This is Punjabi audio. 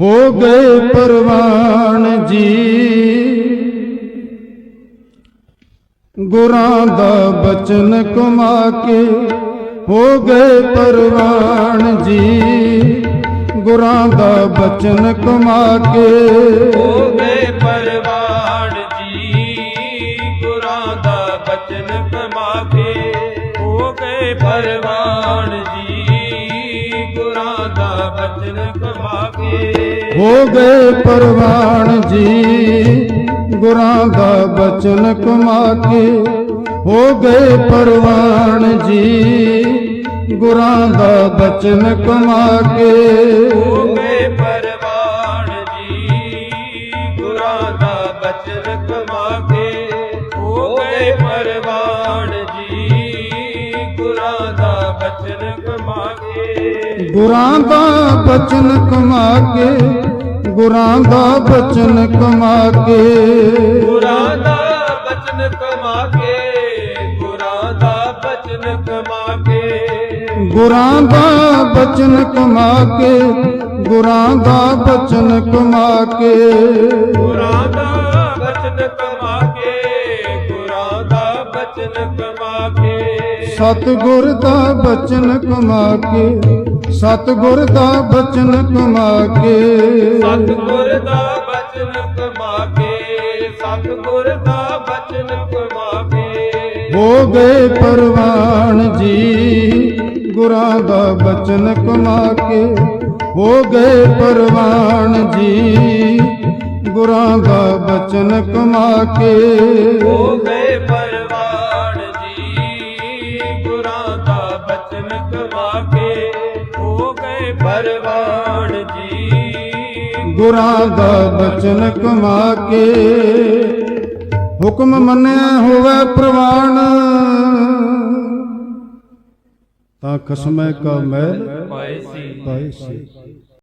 ਹੋ ਗਏ ਪਰਵਾਨ ਜੀ। ਗੁਰਾਂ ਦਾ ਬਚਨ ਕਮਾ ਕੇ ਹੋ ਗਏ ਪਰਵਾਨ ਜੀ। ਗੁਰਾਂ ਦਾ ਬਚਨ ਕਮਾ ਕੇ ਹੋ ਗਏ ਪਰਵਾਨ ਜੀ। ਗੁਰਾਂ ਦਾ ਬਚਨ ਕਮਾ ਕੇ ਹੋ ਗਏ ਪਰਵਾਨ ਹੋ ਗਏ ਪਰਵਾਨ ਜੀ ਗੁਰਾਂ ਦਾ ਬਚਨ ਕਮਾ ਕੇ ਹੋ ਗਏ ਪਰਵਾਨ ਜੀ ਗੁਰਾਂ ਦਾ ਬਚਨ ਕਮਾ ਕੇ ਹੋ ਗਏ ਪਰਵਾਨ ਜੀ ਗੁਰਾਂ ਦਾ ਬਚਨ ਕਮਾ ਕੇ ਹੋ ਗਏ ਪਰਵਾਨ ਜੀ ਗੁਰਾਂ ਦਾ ਬਚਨ ਕਮਾ ਕੇ ਗੁਰਾਂ ਦਾ ਬਚਨ ਕਮਾ ਕੇ ਗੁਰਾਂ ਦਾ ਬਚਨ ਕਮਾ ਕੇ ਗੁਰਾਂ ਦਾ ਬਚਨ ਕਮਾ ਕੇ ਗੁਰਾਂ ਦਾ ਬਚਨ ਕਮਾ ਕੇ ਗੁਰਾਂ ਦਾ ਬਚਨ ਕਮਾ ਕੇ ਗੁਰਾਂ ਦਾ ਬਚਨ ਕਮਾ ਕੇ ਗੁਰਾਂ ਦਾ ਬਚਨ ਕਮਾ ਕੇ ਗੁਰਾਂ ਦਾ ਬਚਨ ਕਮਾ ਕੇ ਸਤਿਗੁਰ ਦਾ ਬਚਨ ਕਮਾ ਕੇ ਸਤਿਗੁਰ ਦਾ ਬਚਨ ਕਮਾ ਕੇ। ਸਤਿਗੁਰ ਦਾ ਬਚਨ ਕਮਾ ਕੇ ਸਤਿਗੁਰ ਦਾ ਬਚਨ ਕਮਾ ਕੇ। ਹੋ ਗਏ ਪਰਵਾਨ ਜੀ ਗੁਰਾਂ ਦਾ ਬਚਨ ਕਮਾ ਕੇ। ਹੋ ਗਏ ਪਰਵਾਨ ਜੀ ਗੁਰਾਂ ਦਾ ਬਚਨ ਕਮਾ ਕੇ। ਹੋ ਗਏ ਪਰਵਾਨ ਜੀ। ਗੁਰਾਂ ਦਾ ਬਚਨ ਕਮਾ ਕੇ ਹੁਕਮ ਮੰਨਿਆ ਹੋਵੇ ਪ੍ਰਵਾਨ। ਤਾਂ ਖਸਮੈ ਕਾ ਪਾਏ ਸੀ। ਪਾਏ ਸੀ।